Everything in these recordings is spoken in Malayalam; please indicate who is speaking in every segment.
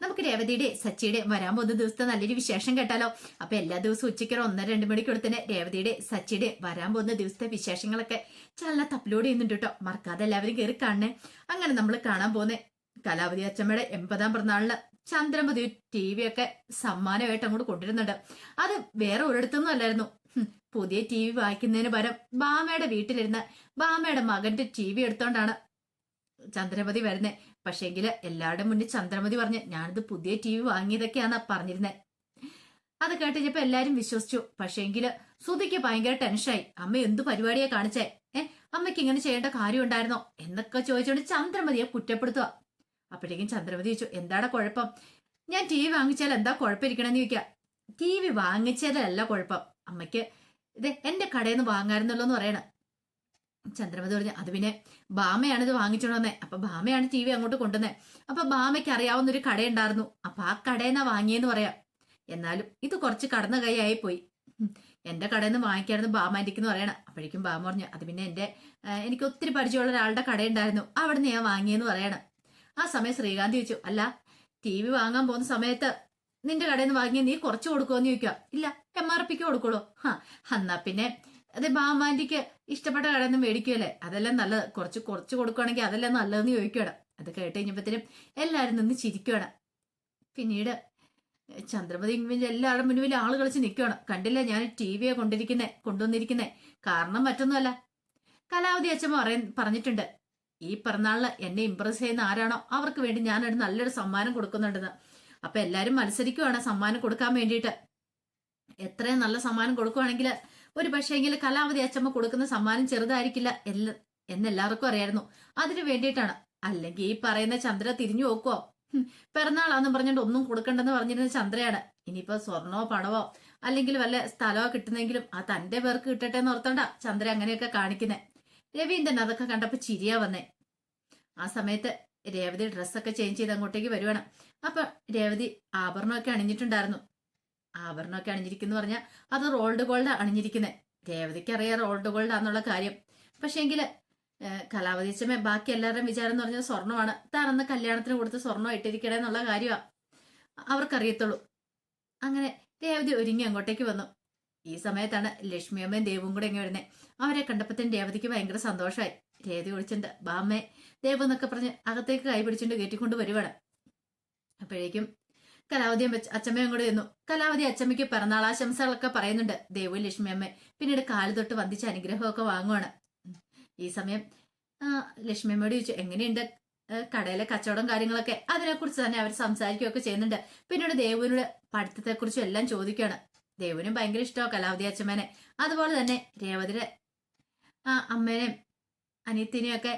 Speaker 1: നമുക്ക് രേവതിയുടെ സച്ചിയുടെ വരാൻ പോകുന്ന ദിവസത്തെ നല്ലൊരു വിശേഷം കേട്ടാലോ? അപ്പൊ എല്ലാ ദിവസവും ഉച്ചയ്ക്ക് ഒന്നര രണ്ട് മണിക്കൂടെ തന്നെ രേവതിയുടെ സച്ചിയുടെ വരാൻ പോകുന്ന ദിവസത്തെ വിശേഷങ്ങളൊക്കെ ചാനലിനകത്ത് അപ്ലോഡ് ചെയ്യുന്നുണ്ട് കേട്ടോ. മറക്കാതെ എല്ലാവരും കയറി കാണണേ. അങ്ങനെ നമ്മൾ കാണാൻ പോകുന്ന കലാവതി അച്ചമ്മയുടെ എൺപതാം പിറന്നാളിന് ചന്ദ്രമതി ടി വി ഒക്കെ സമ്മാനമായിട്ട് അങ്ങോട്ട് കൊണ്ടിരുന്നുണ്ട് അത് വേറെ ഒരിടത്തൊന്നും അല്ലായിരുന്നു. പുതിയ ടി വി വായിക്കുന്നതിന് പകരം ബാമയുടെ വീട്ടിലിരുന്ന് ബാമയുടെ മകന്റെ ടി വി എടുത്തോണ്ടാണ് ചന്ദ്രമതി വരുന്നത് പക്ഷേങ്കിൽ എല്ലാവരുടെ മുന്നിൽ ചന്ദ്രമതി പറഞ്ഞ് ഞാനിത് പുതിയ ടി വി വാങ്ങിയതൊക്കെയാന്നാ പറഞ്ഞിരുന്നത് അത് കേട്ടുകഴിഞ്ഞപ്പോ എല്ലാരും വിശ്വസിച്ചു. പക്ഷേങ്കിൽ സുധിക്ക് ഭയങ്കര ടെൻഷനായി. അമ്മ എന്ത് പരിപാടിയാ കാണിച്ചേ? ഏ അമ്മയ്ക്ക് ഇങ്ങനെ ചെയ്യേണ്ട കാര്യം ഉണ്ടായിരുന്നോ? എന്നൊക്കെ ചോദിച്ചുകൊണ്ട് ചന്ദ്രമതിയെ കുറ്റപ്പെടുത്തുക അപ്പോഴേക്കും ചന്ദ്രമതി ചോദിച്ചു എന്താടാ കുഴപ്പം? ഞാൻ ടി വി വാങ്ങിച്ചാൽ എന്താ കുഴപ്പമിരിക്കണമെന്ന് ചോദിക്കുക ടി വി വാങ്ങിച്ചതല്ല കുഴപ്പം. അമ്മയ്ക്ക് ഇത് എന്റെ കടയിൽ നിന്ന് വാങ്ങാറുന്നല്ലോ എന്ന് ചന്ദ്രമതി പറഞ്ഞു അത് പിന്നെ ബാമയാണ് ഇത് വാങ്ങിച്ചോണ്ട് വന്നേ അപ്പൊ ബാമയാണ് ടി വി അങ്ങോട്ട് കൊണ്ടുവന്നേ. അപ്പൊ ബാമയ്ക്ക് അറിയാവുന്ന ഒരു കടയുണ്ടായിരുന്നു. അപ്പൊ ആ കടയിൽ നിന്നാ വാങ്ങിയെന്ന് പറയാം. എന്നാലും ഇത് കുറച്ച് കടന്ന കൈയായി പോയി. എന്റെ കടയിൽ നിന്ന് വാങ്ങിക്കായിരുന്നു ബാമാന്റിക്ക് എന്ന് പറയണം. അപ്പോഴേക്കും ബാമ പറഞ്ഞു അത് പിന്നെ എന്റെ എനിക്ക് ഒത്തിരി പരിചയമുള്ള ഒരാളുടെ കടയുണ്ടായിരുന്നു. അവിടെ നിന്ന് ഞാൻ വാങ്ങിയെന്ന് പറയണം. ആ സമയം ശ്രീകാന്ത് ചോദിച്ചു അല്ല ടി വി വാങ്ങാൻ പോകുന്ന സമയത്ത് നിന്റെ കടയിൽ നിന്ന് വാങ്ങിയ നീ കുറച്ച് കൊടുക്കുമെന്ന് ചോദിക്കുക ഇല്ല എം ആർ പിക്ക് കൊടുക്കുള്ളൂ. ഹാ എന്നാ പിന്നെ അത് ബാമാന്റിക്ക് ഇഷ്ടപ്പെട്ട കടയിൽ നിന്ന് മേടിക്കുമല്ലേ അതെല്ലാം നല്ലത്. കുറച്ച് കുറച്ച് കൊടുക്കുകയാണെങ്കിൽ അതെല്ലാം നല്ലതെന്ന് ചോദിക്കണം അത് കേട്ട് കഴിഞ്ഞപ്പോഴത്തേനും എല്ലാവരും നിന്ന് ചിരിക്കുകയാണ്. പിന്നീട് ചന്ദ്രമതി ഇങ്ങനെ എല്ലാവരുടെ മുന്നിൽ ആൾ കളിച്ച് നിൽക്കുകയാണ്. കണ്ടില്ല ഞാൻ ടി വിയെ കൊണ്ടിരിക്കുന്നേ കൊണ്ടുവന്നിരിക്കുന്നേ. കാരണം മറ്റൊന്നുമല്ല. കലാവതി അച്ഛൻ പറയ പറഞ്ഞിട്ടുണ്ട്. ഈ പിറന്നാളിന് എന്നെ ഇമ്പ്രസ് ചെയ്യുന്ന ആരാണോ അവർക്ക് വേണ്ടി ഞാനൊരു നല്ലൊരു സമ്മാനം കൊടുക്കുന്നുണ്ടെന്ന്. അപ്പൊ എല്ലാരും മത്സരിക്കുവാണ് സമ്മാനം കൊടുക്കാൻ വേണ്ടിയിട്ട്. എത്രയും നല്ല സമ്മാനം കൊടുക്കുവാണെങ്കിൽ ഒരു പക്ഷേങ്കിൽ കലാവതി അച്ചമ്മ കൊടുക്കുന്ന സമ്മാനം ചെറുതായിരിക്കില്ല എല്ല എന്നെല്ലാവർക്കും അറിയായിരുന്നു. അതിനു വേണ്ടിയിട്ടാണ്. അല്ലെങ്കിൽ ഈ പറയുന്ന ചന്ദ്ര തിരിഞ്ഞു നോക്കുവോ? പിറന്നാളാന്ന് പറഞ്ഞുകൊണ്ട് ഒന്നും കൊടുക്കണ്ടെന്ന് പറഞ്ഞിരുന്ന ചന്ദ്രയാണ്. ഇനിയിപ്പോ സ്വർണമോ പണമോ അല്ലെങ്കിൽ വല്ല സ്ഥലമോ കിട്ടുന്നെങ്കിലും ആ തന്റെ പേർക്ക് കിട്ടട്ടെ എന്ന് ഓർത്തണ്ട ചന്ദ്ര അങ്ങനെയൊക്കെ കാണിക്കുന്നേ. രവീന്ദ്രൻ അതൊക്കെ കണ്ടപ്പോ ചിരിയാ വന്നേ. ആ സമയത്ത് രേവതി ഡ്രസ്സൊക്കെ ചേഞ്ച് ചെയ്ത് അങ്ങോട്ടേക്ക് വരുവാണ്. അപ്പൊ രേവതി ആഭരണമൊക്കെ അണിഞ്ഞിട്ടുണ്ടായിരുന്നു. ആഭരണമൊക്കെ അണിഞ്ഞിരിക്കുന്നു പറഞ്ഞാൽ അത് റോൾഡ് ഗോൾഡ് അണിഞ്ഞിരിക്കുന്നത് രേവതിക്ക് അറിയാം റോൾഡ് ഗോൾഡ് ആണെന്നുള്ള കാര്യം. പക്ഷേങ്കിൽ കലാവതി അച്ഛമ്മ ബാക്കി എല്ലാവരുടെയും വിചാരം എന്ന് പറഞ്ഞാൽ സ്വർണമാണ്. താനന്ന് കല്യാണത്തിന് കൊടുത്ത് സ്വർണം ഇട്ടിരിക്കണേ എന്നുള്ള കാര്യമാണ് അവർക്കറിയത്തുള്ളൂ. അങ്ങനെ രേവതി ഒരുങ്ങി അങ്ങോട്ടേക്ക് വന്നു. ഈ സമയത്താണ് ലക്ഷ്മിയമ്മയും ദേവും കൂടെ ഇങ്ങനെ വരുന്നത് അവരെ കണ്ടപ്പത്തിന് രേവതിക്ക് ഭയങ്കര സന്തോഷമായി രേവതി വിളിച്ചിട്ടുണ്ട് ബാമ്മേ ദേവ് എന്നൊക്കെ പറഞ്ഞ് അകത്തേക്ക് കൈ പിടിച്ചിട്ട് കയറ്റിക്കൊണ്ട് വരുവാണ്. അപ്പോഴേക്കും കലാവതി അച്ചമ്മയും കൂടെ ചെന്നു. കലാവതി അച്ചമ്മയ്ക്ക് പിറന്നാളാശംസകളൊക്കെ പറയുന്നുണ്ട്. ദേവു ലക്ഷ്മി അമ്മ. പിന്നീട് കാൽ തൊട്ട് വന്ദിച്ച് അനുഗ്രഹമൊക്കെ വാങ്ങുവാണ്. ഈ സമയം ലക്ഷ്മി അമ്മയോട് ചോദിച്ചു എങ്ങനെയുണ്ട് കടയിലെ കച്ചവടം കാര്യങ്ങളൊക്കെ? അതിനെക്കുറിച്ച് തന്നെ അവർ സംസാരിക്കുകയൊക്കെ ചെയ്യുന്നുണ്ട്. പിന്നീട് ദേവുവിനോട് പഠിത്തത്തെക്കുറിച്ചും എല്ലാം ചോദിക്കുകയാണ്. ദേവുവിനും ഭയങ്കര ഇഷ്ടമാണ് കലാവതി അച്ഛമ്മേനെ അതുപോലെ തന്നെ രേവതിയുടെ അമ്മേനെയും അനിയത്തിനെയും ഒക്കെ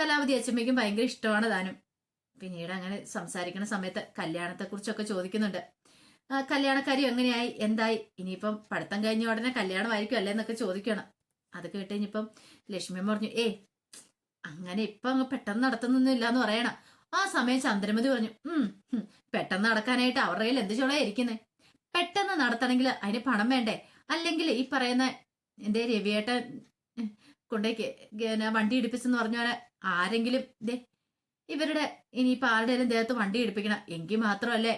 Speaker 1: കലാവതി അച്ഛമ്മയ്ക്കും ഭയങ്കര ഇഷ്ടമാണ് താനും. പിന്നീട് അങ്ങനെ സംസാരിക്കുന്ന സമയത്ത് കല്യാണത്തെക്കുറിച്ചൊക്കെ ചോദിക്കുന്നുണ്ട്. കല്യാണക്കാര്യം കല്യാണക്കാരി എങ്ങനെയായി? എന്തായി? ഇനിയിപ്പം പഠിത്തം കഴിഞ്ഞ ഉടനെ കല്യാണമായിരിക്കും അല്ലേ എന്നൊക്കെ ചോദിക്കണം. അത് കേട്ട് കഴിഞ്ഞപ്പം ലക്ഷ്മി പറഞ്ഞു ഏ അങ്ങനെ ഇപ്പൊ അങ്ങ് പെട്ടെന്ന് നടത്തുന്നൊന്നുമില്ല എന്ന് പറയണം. ആ സമയം ചന്ദ്രമതി പറഞ്ഞു ഉം പെട്ടെന്ന് നടക്കാനായിട്ട് അവരുടെ കയ്യിൽ എന്ത് ചോളാ ഇരിക്കുന്നേ? പെട്ടെന്ന് നടത്തണമെങ്കിൽ അതിന് പണം വേണ്ടേ? അല്ലെങ്കിൽ ഈ പറയുന്ന എന്റെ രവിയേട്ടൻ കൊണ്ടേക്ക് വണ്ടി ഇടിപ്പിച്ചെന്ന് പറഞ്ഞ ആരെങ്കിലും ദേ ഇവരുടെ ഇനിയിപ്പോൾ ആരുടെയും ദേഹത്ത് വണ്ടി എടുപ്പിക്കണം എങ്കിൽ മാത്രമല്ലേ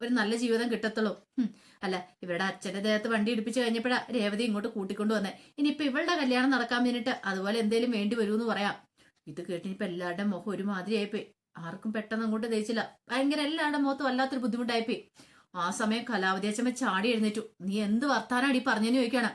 Speaker 1: ഒരു നല്ല ജീവിതം കിട്ടത്തുള്ളൂ. അല്ല ഇവരുടെ അച്ഛന്റെ ദേഹത്ത് വണ്ടി ഇടിപ്പിച്ചു കഴിഞ്ഞപ്പോഴാ രേവതി ഇങ്ങോട്ട് കൂട്ടിക്കൊണ്ടു വന്നേ. ഇനിയിപ്പോ ഇവളുടെ കല്യാണം നടക്കാൻ വേണ്ടിട്ട് അതുപോലെ എന്തേലും വേണ്ടി വരുമെന്ന് പറയാം. ഇത് കേട്ടിനിപ്പോ എല്ലാവരുടെ മുഖം ഒരുമാതിരി ആയിപ്പോയി ആർക്കും പെട്ടെന്ന് അങ്ങോട്ട് തേച്ചില്ല ഭയങ്കര എല്ലാവരുടെ മുഖത്ത് വല്ലാത്തൊരു ബുദ്ധിമുട്ടായിപ്പോയി. ആ സമയം കലാവതി അച്ഛമ്മ ചാടി എഴുന്നേറ്റു. നീ എന്ത് വർത്താനാടി പറഞ്ഞെന്ന് ചോദിക്കാണ്?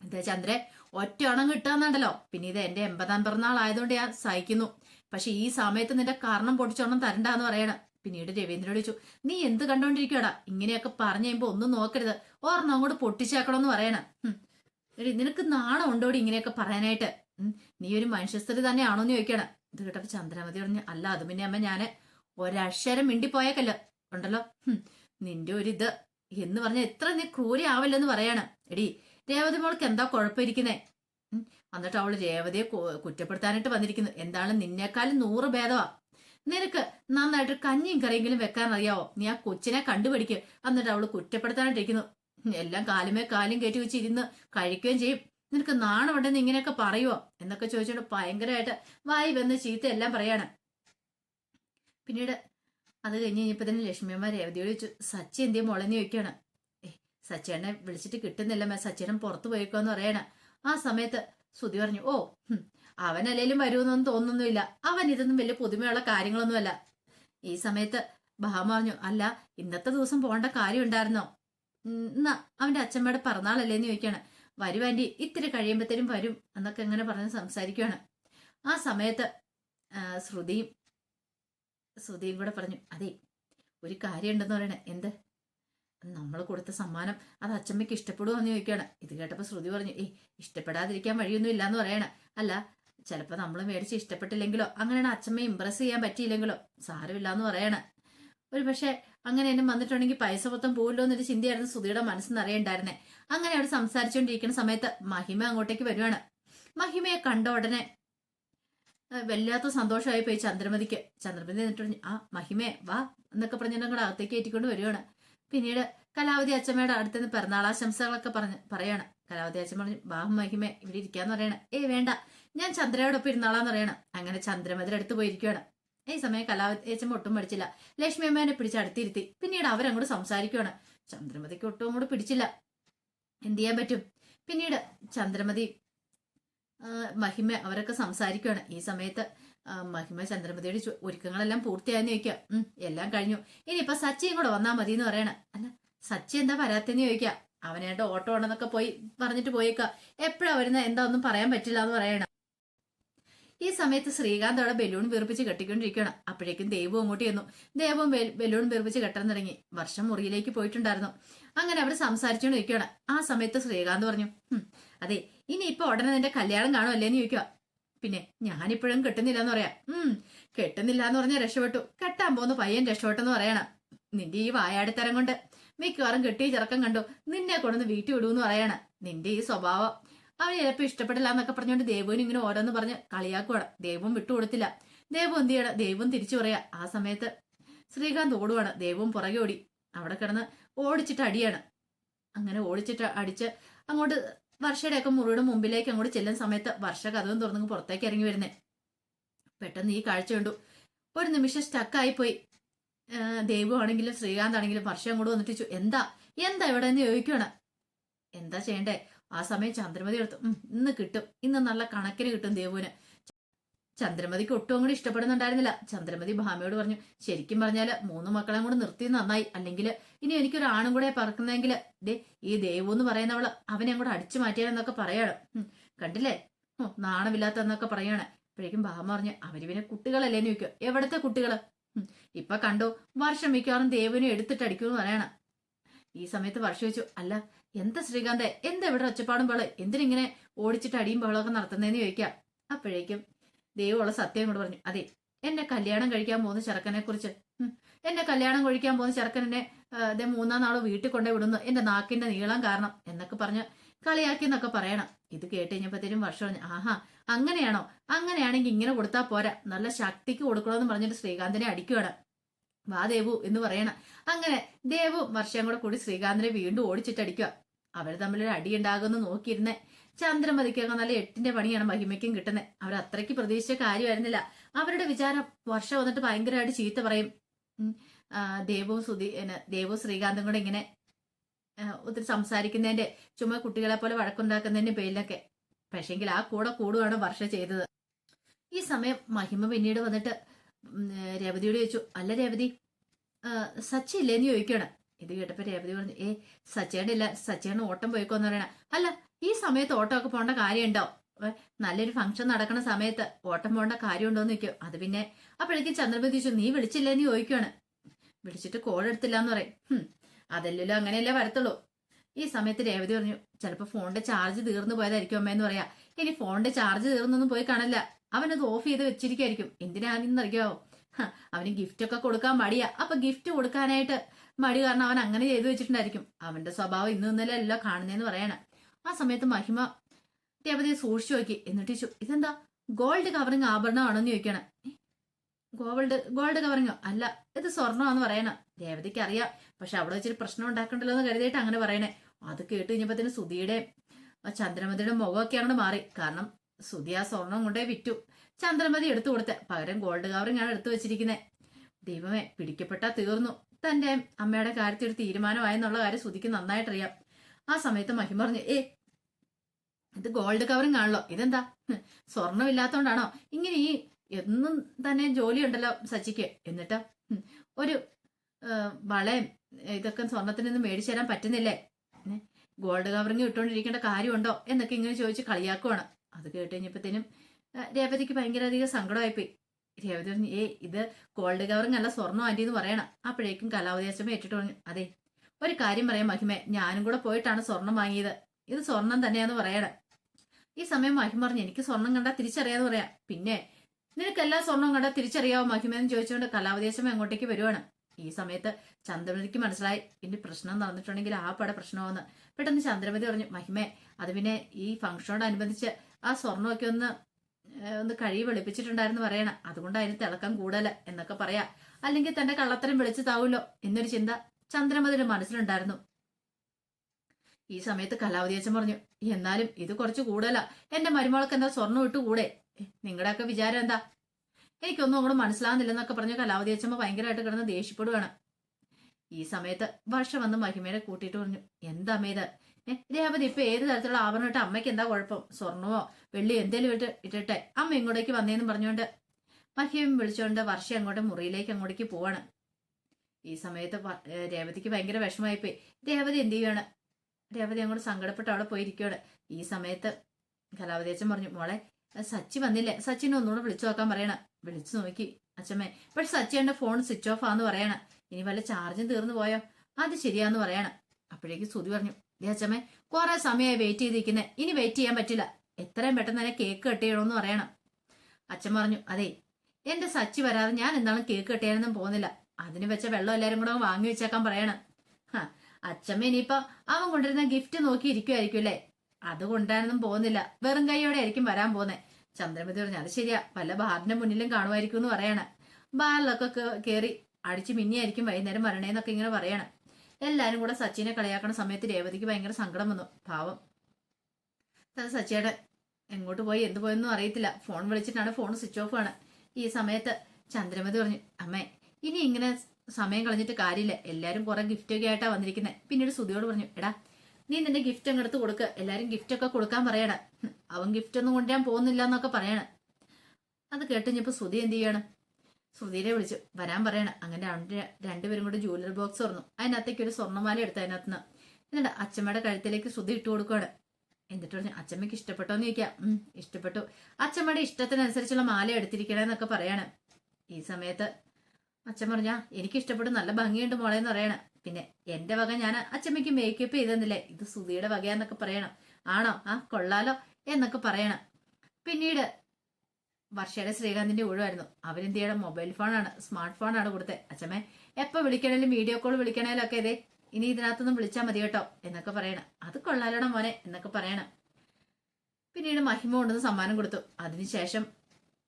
Speaker 1: എന്താ ചന്ദ്രെ ഒറ്റ അണം കിട്ടാന്നുണ്ടല്ലോ പിന്നെ ഇത് എന്റെ എൺപതാം പിറന്നാൾ ആയതുകൊണ്ട് ഞാൻ സഹിക്കുന്നു. പക്ഷെ ഈ സമയത്ത് നിന്റെ കാരണം പൊടിച്ചോണം തരണ്ടാന്ന് പറയണം. പിന്നീട് രവീന്ദ്രൻ ചോദിച്ചു നീ എന്ത് കണ്ടോണ്ടിരിക്കടാ ഇങ്ങനെയൊക്കെ പറഞ്ഞു കഴിയുമ്പോ ഒന്നും നോക്കരുത്. ഓർണം അങ്ങോട്ട് പൊട്ടിച്ചേക്കണമെന്ന് പറയണം. എടി നിനക്ക് നാണം ഉണ്ടോടി ഇങ്ങനെയൊക്കെ പറയാനായിട്ട്? നീ ഒരു മനുഷ്യസ്ഥിതി തന്നെയാണോന്ന് ചോദിക്കണം. ഇത് കേട്ടപ്പോ ചന്ദ്രമതി പറഞ്ഞു അല്ല അത് പിന്നെ അമ്മ ഞാൻ ഒരക്ഷരം മിണ്ടിപ്പോയേക്കല്ലോ. ഉണ്ടല്ലോ? നിന്റെ ഒരു ഇത് എന്ന് പറഞ്ഞ എത്ര നീ ക്രൂരയാവല്ലെന്ന് പറയാണ്. എടി രേവതി മോൾക്ക് എന്താ കുഴപ്പമിരിക്കുന്നേ. എന്നിട്ട് അവൾ രേവതിയെ കുറ്റപ്പെടുത്താനായിട്ട് വന്നിരിക്കുന്നു. എന്താണ് നിന്നേക്കാളും നൂറ് ഭേദമാ നിനക്ക് നന്നായിട്ട് കഞ്ഞിയും കറിയെങ്കിലും വെക്കാൻ അറിയാവോ? നീ ആ കൊച്ചിനെ കണ്ടുപിടിക്കും. എന്നിട്ട് അവൾ കുറ്റപ്പെടുത്താനായിട്ടിരിക്കുന്നു. എല്ലാം കാലുമേ കാലും കയറ്റി വെച്ച് ഇരുന്ന് കഴിക്കുകയും ചെയ്യും. നിനക്ക് നാണമുണ്ടെന്ന് ഇങ്ങനെയൊക്കെ പറയുവോ? എന്നൊക്കെ ചോദിച്ചുകൊണ്ട് ഭയങ്കരമായിട്ട് വായി വന്ന് ചീത്ത എല്ലാം പറയാണ്. പിന്നീട് അത് കഴിഞ്ഞ് കഴിഞ്ഞപ്പോൾ തന്നെ ലക്ഷ്മിയമ്മ രേവതിയോട് ചോദിച്ചു സച്ചി എന്തേ മുളഞ്ഞ് ചോദിക്കുകയാണ്. സച്ചേനെ വിളിച്ചിട്ട് കിട്ടുന്നില്ല മേ സച്ചേനൻ പുറത്തു പോയിക്കോന്ന് പറയണ. ആ സമയത്ത് ശ്രുതി പറഞ്ഞു ഓ അവൻ അല്ലേലും വരുമെന്നൊന്നും തോന്നുന്നില്ല അവൻ ഇതൊന്നും വലിയ പുതുമയുള്ള കാര്യങ്ങളൊന്നുമല്ല. ഈ സമയത്ത് ബഹാമ പറഞ്ഞു അല്ല ഇന്നത്തെ ദിവസം പോകേണ്ട കാര്യം ഉണ്ടായിരുന്നോ എന്നാ അവന്റെ അച്ഛമ്മയുടെ പിറന്നാളല്ലേന്ന് ചോദിക്കാണ്. വരും ആന്റി ഇത്തിരി കഴിയുമ്പോഴത്തേനും വരും എന്നൊക്കെ എങ്ങനെ പറഞ്ഞ് സംസാരിക്കുകയാണ് ആ സമയത്ത് ശ്രുതിയും ശ്രുതിയും കൂടെ പറഞ്ഞു അതെ ഒരു കാര്യമുണ്ടെന്ന് പറയണേ എന്ത്? നമ്മൾ കൊടുത്ത സമ്മാനം അത് അച്ചമ്മയ്ക്ക് ഇഷ്ടപ്പെടുമോ എന്ന് ചോദിക്കുകയാണ് ഇത് കേട്ടപ്പോൾ ശ്രുതി പറഞ്ഞു ഏയ് ഇഷ്ടപ്പെടാതിരിക്കാൻ വഴിയൊന്നും ഇല്ലാന്ന് പറയണ. അല്ല ചിലപ്പോൾ നമ്മൾ മേടിച്ച് ഇഷ്ടപ്പെട്ടില്ലെങ്കിലോ അങ്ങനെയാണ് അച്ഛമ്മയെ ഇമ്പ്രസ് ചെയ്യാൻ പറ്റിയില്ലെങ്കിലോ സാരമില്ല എന്ന് പറയണ. ഒരു പക്ഷേ അങ്ങനെ എന്നെ വന്നിട്ടുണ്ടെങ്കിൽ പൈസ മൊത്തം പോകില്ലോ എന്നൊരു ചിന്തയായിരുന്നു ശ്രുതിയുടെ മനസ്സിൽ അറിയണ്ടായിരുന്നേ. അങ്ങനെ അവിടെ സംസാരിച്ചുകൊണ്ടിരിക്കുന്ന സമയത്ത് മഹിമ അങ്ങോട്ടേക്ക് വരുവാണ്. മഹിമയെ കണ്ട ഉടനെ വല്ലാത്ത സന്തോഷമായി പോയി ചന്ദ്രമതിക്ക്. ചന്ദ്രമതി എന്നിട്ട് പറഞ്ഞു ആ മഹിമേ വാ എന്നൊക്കെ പറഞ്ഞിട്ട് അങ്ങോട്ട് അകത്തേക്ക് ഏറ്റിക്കൊണ്ട് വരുവാണ്. പിന്നീട് കലാവതി അച്ഛമ്മയുടെ അടുത്തുനിന്ന് പിറന്നാളാശംസകളൊക്കെ പറഞ്ഞ് പറയാണ്. കലാവതി അച്ഛൻ പറഞ്ഞു ബാഹു മഹിമേ ഇവിടെ ഇരിക്കാന്ന് പറയണം. ഏ വേണ്ട. ഞാൻ ചന്ദ്രയോടൊപ്പം ഇരുന്നാളാന്ന് പറയണം. അങ്ങനെ ചന്ദ്രമതിയുടെ അടുത്ത് പോയിരിക്കുകയാണ് ഈ സമയം കലാവതി അച്ഛൻ ഒട്ടും പഠിച്ചില്ല ലക്ഷ്മി അമ്മേനെ പിടിച്ച് അടുത്തിരുത്തി. പിന്നീട് അവരങ്ങോട്ട് സംസാരിക്കുകയാണ് ചന്ദ്രമതിക്ക് ഒട്ടും അങ്ങോട്ട് പിടിച്ചില്ല. എന്ത് ചെയ്യാൻ പറ്റും? പിന്നീട് ചന്ദ്രമതി മഹിമ അവരൊക്കെ സംസാരിക്കുകയാണ് ഈ സമയത്ത് മഹിമ ചന്ദ്രമതിയുടെ ഒരുക്കങ്ങളെല്ലാം പൂർത്തിയായെന്ന് ചോദിക്കാം. എല്ലാം കഴിഞ്ഞു. ഇനിയിപ്പൊ സച്ചിയും കൂടെ വന്നാൽ മതി എന്ന് പറയണ. അല്ല സച്ചി എന്താ വരാത്തെന്ന് ചോദിക്കുക അവനായിട്ട് ഓട്ടോ ഉണ്ടെന്നൊക്കെ പോയി പറഞ്ഞിട്ട് പോയേക്ക. എപ്പോഴാ വരുന്ന? എന്താ ഒന്നും പറയാൻ പറ്റില്ല എന്ന് പറയണം. ഈ സമയത്ത് ശ്രീകാന്ത് അവിടെ ബലൂൺ വീർപ്പിച്ച് കെട്ടിക്കൊണ്ടിരിക്കുകയാണ് അപ്പോഴേക്കും ദേവു അങ്ങോട്ട് ചെന്നു. ദേവും ബലൂൺ വീർപ്പിച്ച് കെട്ടാൻ തുടങ്ങി. വർഷം മുറിയിലേക്ക് പോയിട്ടുണ്ടായിരുന്നു. അങ്ങനെ അവർ സംസാരിച്ചുകൊണ്ട് നിൽക്കുകയാണ് ആ സമയത്ത് ശ്രീകാന്ത് പറഞ്ഞു അതെ ഇനി ഇപ്പൊ ഉടനെ നിന്റെ കല്യാണം കാണുമല്ലേന്ന് ചോദിക്കുക പിന്നെ ഞാനിപ്പോഴും കിട്ടുന്നില്ല എന്ന് പറയാം. ഉം കെട്ടുന്നില്ല എന്ന് പറഞ്ഞാൽ രക്ഷപ്പെട്ടു. കെട്ടാൻ പോകുന്ന പയ്യൻ രക്ഷപ്പെട്ടെന്ന് പറയണം. നിന്റെ ഈ വായാടിത്തരം കൊണ്ട് മിക്കവാറും കെട്ടിയ ചെറുക്കം കണ്ടു. നിന്നെ കൊണ്ടൊന്ന് വീട്ടിൽ വിടൂന്ന് പറയണം. നിന്റെ ഈ സ്വഭാവം. അവൻ ചിലപ്പോ ഇഷ്ടപ്പെടില്ല എന്നൊക്കെ പറഞ്ഞുകൊണ്ട് ദേവുവിന് ഇങ്ങനെ ഓരോന്ന് പറഞ്ഞ് കളിയാക്കുവാണ്. ദേവും വിട്ടുകൊടുത്തില്ല ദേവു എന്ത് ചെയ്യണം? ദേവും തിരിച്ചു പറയാ. ആ സമയത്ത് ശ്രീകാന്ത് ഓടുവാണ്. ദേവും പുറകെ ഓടി. അവിടെ കിടന്ന് ഓടിച്ചിട്ട് അടിയാണ്. അങ്ങനെ ഓടിച്ചിട്ട് അടിച്ച് അങ്ങോട്ട് വർഷയുടെയൊക്കെ മുറിയുടെ മുമ്പിലേക്ക് അങ്ങോട്ട് ചെല്ലുന്ന സമയത്ത് വർഷ കഥവും തുറന്നു പുറത്തേക്ക് ഇറങ്ങി വരുന്നേ. പെട്ടെന്ന് ഈ കാഴ്ച കണ്ടു. ഒരു നിമിഷം സ്റ്റക്കായി പോയി ദൈവമാണെങ്കിലും ശ്രീകാന്ത് ആണെങ്കിലും വർഷം അങ്ങോട്ട് വന്നിട്ട് എന്താ? എന്താ ഇവിടെ? എന്ന് ചോദിക്കുകയാണ് എന്താ ചെയ്യണ്ടേ? ആ സമയം ചന്ദ്രമതി എടുത്തു. "ഉം, ഇന്ന് കിട്ടും. ഇന്ന് നല്ല കണക്കിന് കിട്ടും ദേവുവിന് ചന്ദ്രമതിക്ക് ഒട്ടും അങ്ങോട്ട് ഇഷ്ടപ്പെടുന്നുണ്ടായിരുന്നില്ല. ചന്ദ്രമതി ഭാമയോട് പറഞ്ഞു ശരിക്കും പറഞ്ഞാൽ മൂന്ന് മക്കളെ കൂടെ നിർത്തി നന്നായി. അല്ലെങ്കിൽ ഇനി എനിക്കൊരു ആണും കൂടെ പറക്കുന്നെങ്കിൽ ദേ ഈ ദേവു എന്ന് പറയുന്നവൾ അവനെ അങ്ങോട്ട് അടിച്ചു മാറ്റിയാലെന്നൊക്കെ പറയാണ്. കണ്ടില്ലേ? ഓ നാണമില്ലാത്ത എന്നൊക്കെ പറയാണ്. അപ്പോഴേക്കും ഭാമ പറഞ്ഞു അവരിവിനെ കുട്ടികളല്ലേന്ന് ചോദിക്കും എവിടത്തെ കുട്ടികൾ? ഇപ്പൊ കണ്ടു വർഷം മിക്കവാറും ദേവനെ എടുത്തിട്ട് അടിക്കുമെന്ന് പറയണം. ഈ സമയത്ത് വർഷം ചോദിച്ചു അല്ല എന്താ ശ്രീകാന്തെ? എന്താ ഇവിടെ ഒച്ചപ്പാടും ബഹളം എന്തിനിങ്ങനെ ഓടിച്ചിട്ട് അടിയും ബഹളമൊക്കെ നടത്തുന്നതെന്ന് ചോദിക്കാം. അപ്പോഴേക്കും ദൈവമുള്ള സത്യം കൂടെ പറഞ്ഞു. അതെ എന്നെ കല്യാണം കഴിക്കാൻ പോകുന്ന ചെറുക്കനെ കുറിച്ച് എന്നെ കല്യാണം കഴിക്കാൻ പോകുന്ന ചെറുക്കനെ അതേ മൂന്നാം നാളോ വീട്ടിൽ കൊണ്ടേ വിടുന്നു. എന്റെ നാക്കിന്റെ നീളം കാരണം എന്നൊക്കെ പറഞ്ഞ് കളിയാക്കി എന്നൊക്കെ പറയണം. ഇത് കേട്ട് കഴിഞ്ഞപ്പോഴത്തേനും വർഷം ആഹാ അങ്ങനെയാണോ? അങ്ങനെയാണെങ്കിൽ ഇങ്ങനെ കൊടുത്താൽ പോരാ. നല്ല ശക്തിക്ക് കൊടുക്കണമെന്ന് പറഞ്ഞിട്ട് ശ്രീകാന്തിനെ അടിക്കുകയാണ്. വാ ദേവു എന്ന് പറയണം. അങ്ങനെ ദേവു വർഷം കൂടെ കൂടി ശ്രീകാന്തിനെ വീണ്ടും ഓടിച്ചിട്ടടിക്കുക. അവർ തമ്മിലൊരു അടി ഉണ്ടാകുമെന്ന് നോക്കിയിരുന്നേ. ചന്ദ്രമതിക്കൊക്കെ നല്ല എട്ടിന്റെ പണിയാണ് മഹിമയ്ക്കും കിട്ടുന്നത് അവർ അത്രയ്ക്ക് പ്രതീക്ഷിച്ച കാര്യമായിരുന്നില്ല. അവരുടെ വിചാരം വർഷം വന്നിട്ട് ഭയങ്കരമായിട്ട് ചീത്ത പറയും. ദേവവും സുധീ ദേവും സുധി എന്നെ, ശ്രീകാന്തും കൂടെ ഇങ്ങനെ ഒത്തിരി സംസാരിക്കുന്നതിന്റെ ചുമ്മാ കുട്ടികളെ പോലെ വഴക്കുണ്ടാക്കുന്നതിന്റെ പേരിലൊക്കെ. പക്ഷെങ്കിൽ ആ കൂടെ കൂടുകയാണ് വർഷ ചെയ്തത്. ഈ സമയം മഹിമ പിന്നീട് വന്നിട്ട് രവതിയോട് ചോദിച്ചു അല്ല രേവതി സച്ചില്ലേന്ന് ചോദിക്കണം ഇത് കേട്ടപ്പോ രേവതി പറഞ്ഞു ഏ സച്ചേണ്ട ഇല്ല ഓട്ടം പോയിക്കോന്ന് പറയണ. അല്ല ഈ സമയത്ത് ഓട്ടം ഒക്കെ പോകേണ്ട കാര്യമുണ്ടോ? നല്ലൊരു ഫംഗ്ഷൻ നടക്കുന്ന സമയത്ത് ഓട്ടം പോകേണ്ട കാര്യമുണ്ടോ എന്ന് ചോദിക്കും. അത് പിന്നെ. അപ്പോഴേക്കും ചന്ദ്രമതി ചോദിച്ചു നീ വിളിച്ചില്ലേന്ന് ചോദിക്കുകയാണ് വിളിച്ചിട്ട് കോൾ എടുത്തില്ല എന്ന് പറയും അതല്ലല്ലോ അങ്ങനെയല്ലേ വരത്തുള്ളൂ. ഈ സമയത്ത് രേവതി പറഞ്ഞു ചിലപ്പോൾ ഫോണിന്റെ ചാർജ് തീർന്നു പോയതായിരിക്കും അമ്മയെന്ന് പറയാ. ഇനി ഫോണിന്റെ ചാർജ് തീർന്നൊന്നും പോയി കാണല്ല. അവനത് ഓഫ് ചെയ്ത് വെച്ചിരിക്കായിരിക്കും എന്തിനാണെന്ന് അറിയാവോ ഹ, അവന് ഗിഫ്റ്റ് ഒക്കെ കൊടുക്കാൻ മടിയാ. അപ്പൊ ഗിഫ്റ്റ് കൊടുക്കാനായിട്ട് മടി കാരണം അവൻ അങ്ങനെ ചെയ്തു വെച്ചിട്ടുണ്ടായിരിക്കും. അവന്റെ സ്വഭാവം ഇന്നും ഇന്നലെ അല്ല കാണുന്നതെന്ന് പറയണേ. ആ സമയത്ത് മഹിമ രേവതിയെ സൂക്ഷിച്ചു നോക്കി. എന്നിട്ട് ഇതെന്താ? ഗോൾഡ് കവറിങ് ആഭരണമാണോന്ന് ചോദിക്കണം. ഗോൾഡ് ഗോൾഡ് കവറിങ്ങോ? അല്ല ഇത് സ്വർണമാണെന്ന് പറയണം. രേവതിക്ക് അറിയാം പക്ഷെ അവിടെ വെച്ചൊരു പ്രശ്നം ഉണ്ടാക്കണ്ടല്ലോ എന്ന് കരുതിയിട്ട് അങ്ങനെ പറയണേ. അത് കേട്ട് കഴിഞ്ഞപ്പോ സുധിയുടെ ചന്ദ്രമതിയുടെ മുഖമൊക്കെ അങ്ങോട്ട് മാറി. കാരണം സുധി ആ സ്വർണം കൊണ്ടേ വിറ്റു. ചന്ദ്രമതി എടുത്തു കൊടുത്ത. പകരം ഗോൾഡ് കവറിങ് ആണ് എടുത്തു വെച്ചിരിക്കുന്നത് ദൈവമേ പിടിക്കപ്പെട്ടാ തീർന്നു. തന്റെ അമ്മയുടെ കാര്യത്തിൽ ഒരു തീരുമാനമായെന്നുള്ള കാര്യം ശ്രുതിക്ക് നന്നായിട്ടറിയാം. ആ സമയത്ത് മഹിമ പറഞ്ഞു ഏ ഇത് ഗോൾഡ് കവറിങ് ആണല്ലോ. ഇതെന്താ? സ്വർണമില്ലാത്തോണ്ടാണോ ഇങ്ങനെ ഈ എന്നും തന്നെ ജോലി ഉണ്ടല്ലോ സച്ചിക്ക്. എന്നിട്ട് ഒരു വളയും ഇതൊക്കെ സ്വർണത്തിൽ നിന്ന് മേടിച്ചു തരാൻ പറ്റുന്നില്ലേ? ഗോൾഡ് കവറിങ് ഇട്ടുകൊണ്ടിരിക്കേണ്ട കാര്യമുണ്ടോ? എന്നൊക്കെ ഇങ്ങനെ ചോദിച്ച് കളിയാക്കുവാണ്. അത് കേട്ട് കഴിഞ്ഞപ്പോഴത്തേനും രേവതിക്ക് ഭയങ്കര അധികം സങ്കടമായിപ്പോയി. രേവതി പറഞ്ഞു ഏ ഇത് ഗോൾഡ് കവറിങ് അല്ല സ്വർണം ആന്റി എന്ന് പറയണം. അപ്പോഴേക്കും കലാവദേശമേ ഏറ്റിട്ട് പറഞ്ഞു അതെ ഒരു കാര്യം പറയാം മഹിമേ ഞാനും കൂടെ പോയിട്ടാണ് സ്വർണം വാങ്ങിയത്. ഇത് സ്വർണം തന്നെയാന്ന് പറയണം. ഈ സമയം മഹിമ പറഞ്ഞു എനിക്ക് സ്വർണം കണ്ടാൽ തിരിച്ചറിയാന്ന് പറയാം. പിന്നെ നിനക്ക് എല്ലാ സ്വർണം കണ്ടാൽ തിരിച്ചറിയാവോ മഹിമയെന്ന് ചോദിച്ചുകൊണ്ട് കലാവദേശം അങ്ങോട്ടേക്ക് വരുവാണ്. ഈ സമയത്ത് ചന്ദ്രമതിക്ക് മനസ്സിലായി ഇനി പ്രശ്നം നടന്നിട്ടുണ്ടെങ്കിൽ ആ പട പ്രശ്നമാണെന്ന് പെട്ടെന്ന് ചന്ദ്രമതി പറഞ്ഞു മഹിമേ അത് പിന്നെ ഈ ഫംഗ്ഷനോടനുബന്ധിച്ച് ആ സ്വർണമൊക്കെ ഒന്ന് ഒന്ന് കഴി വെളുപ്പിച്ചിട്ടുണ്ടായിരുന്നു പറയണം. അതുകൊണ്ട് അതിന് തിളക്കം കൂടല എന്നൊക്കെ പറയാ. അല്ലെങ്കിൽ തന്റെ കള്ളത്തരം വിളിച്ചു എന്നൊരു ചിന്ത ചന്ദ്രമതിയുടെ മനസ്സിലുണ്ടായിരുന്നു. ഈ സമയത്ത് കലാവതിയച്ചൻ പറഞ്ഞു എന്നാലും ഇത് കുറച്ച് കൂടുതലാ. എന്റെ മരുമകൾക്ക് എന്താ സ്വർണം ഇട്ട് കൂടെ? നിങ്ങളുടെയൊക്കെ വിചാരം എന്താ? എനിക്കൊന്നും അങ്ങോട്ട് മനസ്സിലാകുന്നില്ലെന്നൊക്കെ പറഞ്ഞ കലാവതിയച്ചമ്മ ഭയങ്കരമായിട്ട് കിടന്ന് ദേഷ്യപ്പെടുകയാണ് ഈ സമയത്ത് വർഷ വന്ന് മഹിമേനെ കൂട്ടിയിട്ട് പറഞ്ഞു എന്താ ഏ, രേവതി ഇപ്പൊ ഏത് തരത്തിലുള്ള ആഭരണം ഇട്ട് അമ്മയ്ക്ക് എന്താ കുഴപ്പം? സ്വർണമോ വെള്ളിയോ എന്തേലും ഇട്ട് ഇട്ടിട്ടെ. അമ്മ ഇങ്ങോട്ടേക്ക് വന്നേന്ന് പറഞ്ഞുകൊണ്ട് മഹ്യം വിളിച്ചുകൊണ്ട് വർഷ അങ്ങോട്ട് മുറിയിലേക്ക് അങ്ങോട്ടേക്ക് പോവാണ്. ഈ സമയത്ത് രേവതിക്ക് ഭയങ്കര വിഷമായിപ്പോയി രേവതി എന്ത് ചെയ്യാണ് രേവതി അങ്ങോട്ട് സങ്കടപ്പെട്ട് അവിടെ പോയിരിക്കുകയാണ് ഈ സമയത്ത് കലാവതി അച്ഛൻ പറഞ്ഞു മോളെ സച്ചി വന്നില്ലേ? സച്ചിനെ ഒന്നുകൂടെ വിളിച്ചു നോക്കാൻ പറയണ. വിളിച്ചു നോക്കി അച്ഛമ്മേ. പക്ഷെ സച്ചിയുടെ ഫോൺ സ്വിച്ച് ഓഫ് ആന്ന് പറയണ. ഇനി വല്ല ചാർജും തീർന്നു പോയോ? അത് ശരിയാന്ന് പറയണം. അപ്പോഴേക്ക് സുതി പറഞ്ഞു ദേ അച്ഛമ്മേ കുറെ സമയമായി വെയിറ്റ് ചെയ്തിരിക്കുന്നെ. ഇനി വെയിറ്റ് ചെയ്യാൻ പറ്റില്ല. എത്രയും പെട്ടെന്ന് തന്നെ കേക്ക് കട്ട് പറയണം. അച്ഛൻ പറഞ്ഞു അതെ എന്റെ സച്ചി വരാതെ ഞാൻ എന്താണ് കേക്ക് കട്ട് ചെയ്യാനൊന്നും പോകുന്നില്ല. അതിന് വെച്ച വെള്ളം എല്ലാരും കൂടെ വാങ്ങി വെച്ചേക്കാൻ പറയണം. ഹാ അച്ഛമ്മ ഇനിയിപ്പോ അവൻ കൊണ്ടിരുന്ന ഗിഫ്റ്റ് നോക്കി ഇരിക്കുമായിരിക്കും അല്ലേ? അത് കൊണ്ടാനൊന്നും പോകുന്നില്ല. വെറും കൈയോടെ ആയിരിക്കും വരാൻ പോകുന്നത് ചന്ദ്രമതി പറഞ്ഞു അത് ശരിയാ. വല്ല ബാറിന്റെ മുന്നിലും കാണുമായിരിക്കും എന്ന് പറയണ ബാറിലൊക്കെ കയറി അടിച്ച് മിന്നിയായിരിക്കും വൈകുന്നേരം വരണേന്നൊക്കെ ഇങ്ങനെ പറയണം. എല്ലാരും കൂടെ സച്ചിനെ കളിയാക്കണ സമയത്ത് രേവതിക്ക് ഭയങ്കര സങ്കടം വന്നു. പാവം. അത് സച്ചിയുടെ എങ്ങോട്ട് പോയി എന്ത് പോയെന്നും അറിയത്തില്ല. ഫോൺ വിളിച്ചിട്ടാണ് ഫോൺ സ്വിച്ച് ഓഫ് ആണ്. ഈ സമയത്ത് ചന്ദ്രമതി പറഞ്ഞു അമ്മേ ഇനി ഇങ്ങനെ സമയം കളഞ്ഞിട്ട് കാര്യമില്ല. എല്ലാരും കുറെ ഗിഫ്റ്റ് ഒക്കെ ആയിട്ടാ വന്നിരിക്കുന്നത് പിന്നീട് സുധിയോട് പറഞ്ഞു എടാ നീ നിന്റെ ഗിഫ്റ്റ് അങ്ങെടുത്ത് എല്ലാരും ഗിഫ്റ്റ് ഒക്കെ കൊടുക്കാൻ പറയണ. അവൻ ഗിഫ്റ്റ് ഒന്നും കൊണ്ടുവരാൻ പോകുന്നില്ല എന്നൊക്കെ പറയണ. അത് കേട്ടുകഴിഞ്ഞപ്പോൾ സുതി എന്ത് ചെയ്യണം? ശ്രുതിയെ വിളിച്ചു. വരാൻ പറയണം. അങ്ങനെ അവന്റെ രണ്ടുപേരും കൂടി ജ്വല്ലറി ബോക്സ് തുറന്നു. അതിനകത്തേക്ക് ഒരു സ്വർണമാല എടുത്തു അതിനകത്തുനിന്ന്. എന്നിട്ട് അച്ഛമ്മയുടെ കഴുത്തിലേക്ക് സുധി ഇട്ട് കൊടുക്കുകയാണ് എന്നിട്ട് പറഞ്ഞു അച്ഛമ്മയ്ക്ക് ഇഷ്ടപ്പെട്ടോന്ന് ചോദിക്കാം. ഉം ഇഷ്ടപ്പെട്ടു. അച്ഛമ്മയുടെ ഇഷ്ടത്തിനനുസരിച്ചുള്ള മാല എടുത്തിരിക്കണേന്നൊക്കെ പറയാണ്. ഈ സമയത്ത് അച്ഛൻ പറഞ്ഞാ എനിക്ക് ഇഷ്ടപ്പെട്ടു. നല്ല ഭംഗിയുണ്ട് മോളെ എന്ന് പറയണം. പിന്നെ എന്റെ വക ഞാൻ അച്ഛമ്മയ്ക്ക് മേക്കപ്പ് ചെയ്തെന്നില്ലേ? ഇത് സുധിയുടെ വകയാന്നൊക്കെ പറയണം. ആണോ? ആ കൊള്ളാലോ എന്നൊക്കെ പറയണം. പിന്നീട് വർഷയുടെ ശ്രീകാന്തിന്റെ ഒഴിവായിരുന്നു ചെയ്യണം? മൊബൈൽ ഫോണാണ് സ്മാർട്ട് ഫോണാണ് കൊടുത്തത് അച്ഛമ്മേ എപ്പോ വിളിക്കണേലും വീഡിയോ കോൾ വിളിക്കണേലും ഒക്കെ ഇതേ. ഇനി ഇതിനകത്തൊന്നും വിളിച്ചാൽ മതി കേട്ടോ എന്നൊക്കെ പറയണം. അത് കൊള്ളാലോടാ മോനെ എന്നൊക്കെ പറയണം. പിന്നീട് മഹിമ കൊണ്ടുവന്ന് സമ്മാനം കൊടുത്തു. അതിനുശേഷം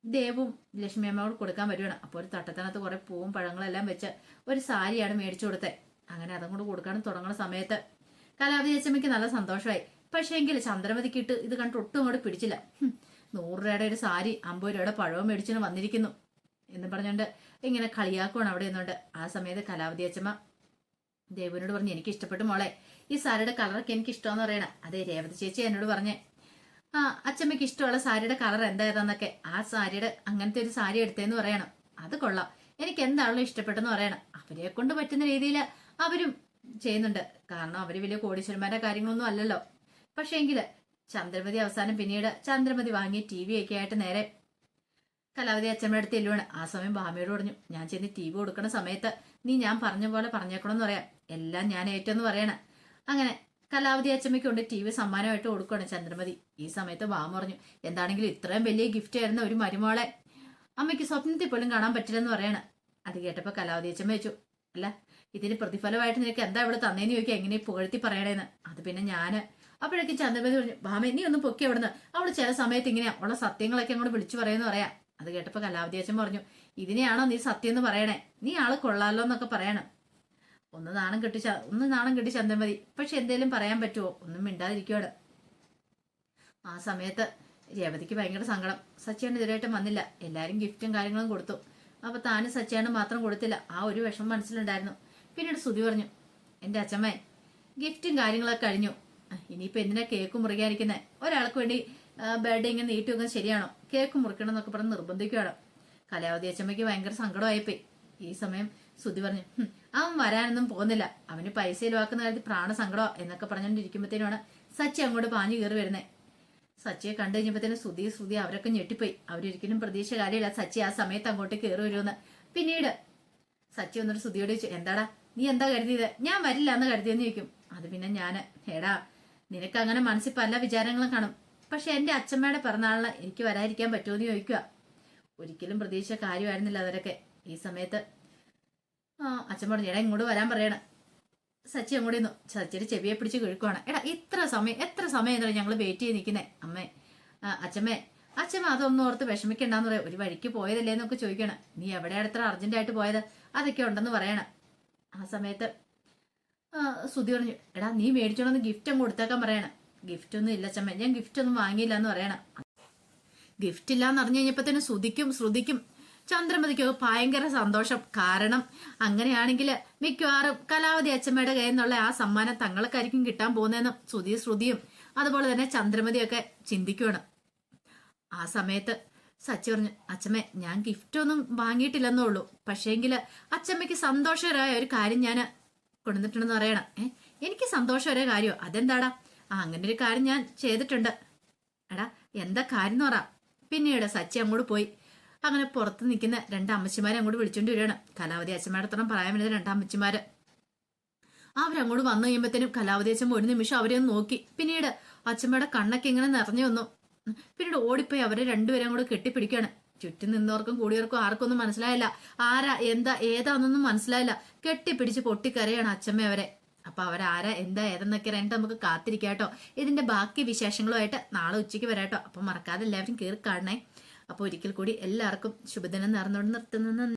Speaker 1: ദേവും ലക്ഷ്മി അമ്മയോട് കൊടുക്കാൻ വരുവാണ്. അപ്പോൾ ഒരു തട്ടത്തിനകത്ത് കുറേ പൂവും പഴങ്ങളെല്ലാം വെച്ച് ഒരു സാരിയാണ് മേടിച്ചു കൊടുത്തത് അങ്ങനെ അതും കൂടെ കൊടുക്കാനും തുടങ്ങുന്ന സമയത്ത് കലാവതി ചേച്ചമ്മയ്ക്ക് നല്ല സന്തോഷമായി. പക്ഷേ എങ്കിൽ ചന്ദ്രമതിക്ക് ഇട്ട് ഇത് കണ്ടിട്ട് ഒട്ടും അങ്ങോട്ട് പിടിച്ചില്ല. നൂറ് രൂപയുടെ ഒരു സാരി അമ്പത് രൂപയുടെ പഴവും മേടിച്ചിന് വന്നിരിക്കുന്നു എന്ന് പറഞ്ഞുകൊണ്ട് ഇങ്ങനെ കളിയാക്കുവാണ് അവിടെ നിന്നുകൊണ്ട്. ആ സമയത്ത് കലാവതി അച്ഛമ്മ ദേവനോട് പറഞ്ഞു എനിക്ക് ഇഷ്ടപ്പെട്ടു മോളെ. ഈ സാരിയുടെ കളറൊക്കെ എനിക്ക് ഇഷ്ടമെന്ന് പറയണ. അതെ രേവതി ചേച്ചി എന്നോട് പറഞ്ഞേ ആ അച്ഛമ്മയ്ക്ക് ഇഷ്ടമുള്ള സാരിയുടെ കളർ എന്തായിരുന്നൊക്കെ ആ സാരിയുടെ അങ്ങനത്തെ ഒരു സാരി എടുത്തേന്ന് പറയണം. അത് കൊള്ളാം. എനിക്ക് എന്താണല്ലോ ഇഷ്ടപ്പെട്ടെന്ന് പറയണം. അവരെ കൊണ്ട് പറ്റുന്ന രീതിയിൽ അവരും ചെയ്യുന്നുണ്ട്. കാരണം അവർ വലിയ കോടീശ്വരന്മാരുടെ കാര്യങ്ങളൊന്നും അല്ലല്ലോ. പക്ഷേ എങ്കിൽ ചന്ദ്രമതി അവസാനം പിന്നീട് ചന്ദ്രമതി വാങ്ങിയ ടി വി ഒക്കെ ആയിട്ട് നേരെ കലാവതി അച്ഛമ്മയുടെ അടുത്ത് എല്ലുവാണ് ആ സമയം ഭാമിയോട് പറഞ്ഞു ഞാൻ ചെന്ന് ടി വി കൊടുക്കുന്ന സമയത്ത് നീ ഞാൻ പറഞ്ഞ പോലെ പറഞ്ഞേക്കണമെന്ന് പറയാം. എല്ലാം ഞാൻ ഏറ്റെന്ന് പറയണ. അങ്ങനെ കലാവതി അച്ഛമ്മയ്ക്ക് കൊണ്ട് ടി വി സമ്മാനമായിട്ട് കൊടുക്കുകയാണ് ചന്ദ്രമതി. ഈ സമയത്ത് ഭാമ പറഞ്ഞു എന്താണെങ്കിലും ഇത്രയും വലിയ ഗിഫ്റ്റ് ആയിരുന്ന ഒരു മരുമോളെ അമ്മയ്ക്ക് സ്വപ്നത്തിൽ പോലും കാണാൻ പറ്റില്ലെന്ന് പറയണ. അത് കേട്ടപ്പോൾ കലാവതി അച്ഛമ്മ വെച്ചു അല്ല ഇതിന് പ്രതിഫലമായിട്ട് നിനക്ക് എന്താ ഇവിടെ തന്നേന്ന് ചോദിക്കുക എങ്ങനെ പുകഴ്ത്തി പറയണേന്ന്? അത് പിന്നെ ഞാൻ അപ്പോഴേക്കും ചന്ദ്രമതി പറഞ്ഞു ഭാമ നീ ഒന്ന് പൊക്കി അവിടുന്ന്. അവൾ ചില സമയത്ത് ഇങ്ങനെയാ ഉള്ള സത്യങ്ങളൊക്കെ അങ്ങോട്ട് വിളിച്ചു പറയുന്നു പറയാ. അത് കേട്ടപ്പോൾ കലാവതിയച്ചൻ പറഞ്ഞു ഇതിനെയാണോ നീ സത്യം എന്ന് പറയണേ? നീ ആൾ കൊള്ളാലോ എന്നൊക്കെ പറയണം. ഒന്ന് നാണം കെട്ടി ഒന്ന് നാണം കെട്ടി ചന്ദ്രമതി. പക്ഷെ എന്തേലും പറയാൻ പറ്റുമോ ഒന്നും മിണ്ടാതിരിക്കുവാണ്. ആ സമയത്ത് രേവതിക്ക് ഭയങ്കര സങ്കടം. സച്ചിയാണ് ഇതുവരെയായിട്ടും വന്നില്ല. എല്ലാരും ഗിഫ്റ്റും കാര്യങ്ങളും കൊടുത്തു. അപ്പൊ താനും സച്ചിയാനും മാത്രം കൊടുത്തില്ല. ആ ഒരു വിഷമം മനസ്സിലുണ്ടായിരുന്നു. പിന്നീട് സുധി പറഞ്ഞു എന്റെ അച്ഛമ്മേ ഗിഫ്റ്റും കാര്യങ്ങളൊക്കെ കഴിഞ്ഞു. ഇനിയിപ്പോ എന്തിനാ കേക്ക് മുറിക്കാനിരിക്കുന്നത് ഒരാൾക്ക് വേണ്ടി ബർത്ത്ഡേ ഇങ്ങനെ നീട്ടി വെക്കാൻ ശരിയാണോ? കേക്ക് മുറിക്കണം എന്നൊക്കെ പറഞ്ഞ് നിർബന്ധിക്കുകയാണ് കലാവതി അച്ഛമ്മയ്ക്ക് ഭയങ്കര സങ്കടമായിപ്പോയി. ഈ സമയം സുധി പറഞ്ഞു അവൻ വരാനൊന്നും പോകുന്നില്ല. അവന് പൈസ ചിലവാക്കുന്ന കാര്യത്തിൽ പ്രാണ സങ്കടമോ എന്നൊക്കെ പറഞ്ഞുകൊണ്ടിരിക്കുമ്പോഴത്തേനുമാണ് സച്ചി അങ്ങോട്ട് പാഞ്ഞു കയറി വരുന്നത് സച്ചിയെ കണ്ടു കഴിഞ്ഞപ്പോഴത്തേനും സുധി സുധി അവരൊക്കെ ഞെട്ടിപ്പോയി. അവരൊരിക്കലും പ്രതീക്ഷ കാര്യമില്ല സച്ചി ആ സമയത്ത് അങ്ങോട്ട് കയറി വരുമെന്ന്. പിന്നീട് സച്ചി വന്നിട്ട് സുധിയോട് ചോദിച്ചു എന്താടാ? നീ എന്താ കരുതിയത്? ഞാൻ വരില്ല എന്ന് കരുതിയെന്ന് ചോദിക്കും. അത് പിന്നെ ഞാൻ എടാ നിനക്ക് അങ്ങനെ മനസ്സിൽ പല വിചാരങ്ങളും കാണും. പക്ഷെ എന്റെ അച്ഛമ്മയുടെ പിറന്നാളിന് എനിക്ക് വരാതിരിക്കാൻ പറ്റുമോ എന്ന് ചോദിക്കുക ഒരിക്കലും പ്രതീക്ഷ കാര്യമായിരുന്നില്ല അവരൊക്കെ. ഈ സമയത്ത് ആ അച്ഛൻ പറഞ്ഞു എടാ ഇങ്ങോട്ട് വരാൻ പറയണം. സച്ചി അങ്ങോട്ട് നിന്നു സച്ചിയുടെ ചെവിയെ പിടിച്ച് കിഴക്കുവാണ്. എടാ ഇത്ര സമയം എത്ര സമയം എന്താ ഞങ്ങൾ വെയിറ്റ് ചെയ്ത് നിൽക്കുന്നേ അമ്മേ അച്ഛമ്മേ അച്ഛമ്മ അതൊന്നും ഓർത്ത് വിഷമിക്കണ്ടെന്ന് പറയാം. ഒരു വഴിക്ക് പോയതല്ലേ എന്നൊക്കെ ചോദിക്കണം. നീ എവിടെയാണ് ഇത്ര അർജന്റായിട്ട് പോയത്? അതൊക്കെ ഉണ്ടെന്ന് പറയണം. ആ സമയത്ത് സുധി പറഞ്ഞു എടാ നീ മേടിച്ചോണ്ടെന്ന് ഗിഫ്റ്റ് അങ്ങ് കൊടുത്തേക്കാൻ പറയണം. ഗിഫ്റ്റ് ഒന്നും ഇല്ല ചമ്മ ഞാൻ ഗിഫ്റ്റ് ഒന്നും വാങ്ങിയില്ല എന്ന് പറയണം. ഗിഫ്റ്റ് ഇല്ല എന്ന് അറിഞ്ഞു തന്നെ ശ്രുതിക്കും ശ്രുതിക്കും ചന്ദ്രമതിക്കും ഭയങ്കര സന്തോഷം. കാരണം അങ്ങനെയാണെങ്കിൽ മിക്കവാറും കലാവതി അച്ഛമ്മയുടെ കയ്യിൽ നിന്നുള്ള ആ സമ്മാനം തങ്ങൾക്കായിരിക്കും കിട്ടാൻ പോകുന്നതെന്നും ശ്രുതി ശ്രുതിയും അതുപോലെ തന്നെ ചന്ദ്രമതിയൊക്കെ ചിന്തിക്കുകയാണ് ആ സമയത്ത് സച്ചി പറഞ്ഞു അച്ഛമ്മേ ഞാൻ ഗിഫ്റ്റ് ഒന്നും വാങ്ങിയിട്ടില്ലെന്നേ ഉള്ളൂ. പക്ഷേങ്കിൽ അച്ഛമ്മയ്ക്ക് സന്തോഷകരമായ ഒരു കാര്യം ഞാൻ കൊണ്ടുവന്നിട്ടുണ്ടെന്ന് പറയണം. ഏ എനിക്ക് സന്തോഷം ഒരേ കാര്യം. അതെന്താടാ? ആ അങ്ങനെ ഒരു കാര്യം ഞാൻ ചെയ്തിട്ടുണ്ട്. എടാ എന്താ കാര്യം എന്ന് പറ. പിന്നീട് സച്ചി അങ്ങോട്ട് പോയി. അങ്ങനെ പുറത്ത് നിൽക്കുന്ന രണ്ട് അമ്മച്ചിമാരെ അങ്ങോട്ട് വിളിച്ചോണ്ട് വരികയാണ്. കലാവതി അച്ഛന്മാരത്രം പറയാൻ വേണ്ടി രണ്ട് അമ്മച്ചിമാര്. അവരങ്ങോട്ട് വന്നു കഴിയുമ്പോഴത്തേനും കലാവതി അച്ഛൻ ഒരു നിമിഷം അവരെ ഒന്ന് നോക്കി. പിന്നീട് അച്ഛമ്മയുടെ കണ്ണൊക്കെ ഇങ്ങനെ നിറഞ്ഞു വന്നു. പിന്നീട് ഓടിപ്പോയി അവരെ രണ്ടുപേരും അങ്ങോട്ട് കെട്ടിപ്പിടിക്കാണ് ചുറ്റും നിന്നവർക്കും കൂടിയവർക്കും ആർക്കൊന്നും മനസ്സിലായില്ല. ആരാ എന്താ ഏതാന്നൊന്നും മനസ്സിലായില്ല. കെട്ടിപ്പിടിച്ച് പൊട്ടിക്കരയാണ് അച്ഛമ്മ അവരെ. അപ്പൊ അവരാരാ എന്താ ഏതെന്നൊക്കെ രണ്ട് നമുക്ക് കാത്തിരിക്കാട്ടോ ഇതിന്റെ ബാക്കി വിശേഷങ്ങളുമായിട്ട് നാളെ ഉച്ചയ്ക്ക് വരാട്ടോ അപ്പൊ മറക്കാതെ എല്ലാവരും കയറി കാണണേ. അപ്പൊ ഒരിക്കൽ കൂടി എല്ലാവർക്കും ശുഭദിനം നേർന്നുകൊണ്ട് നിർത്തുന്നു.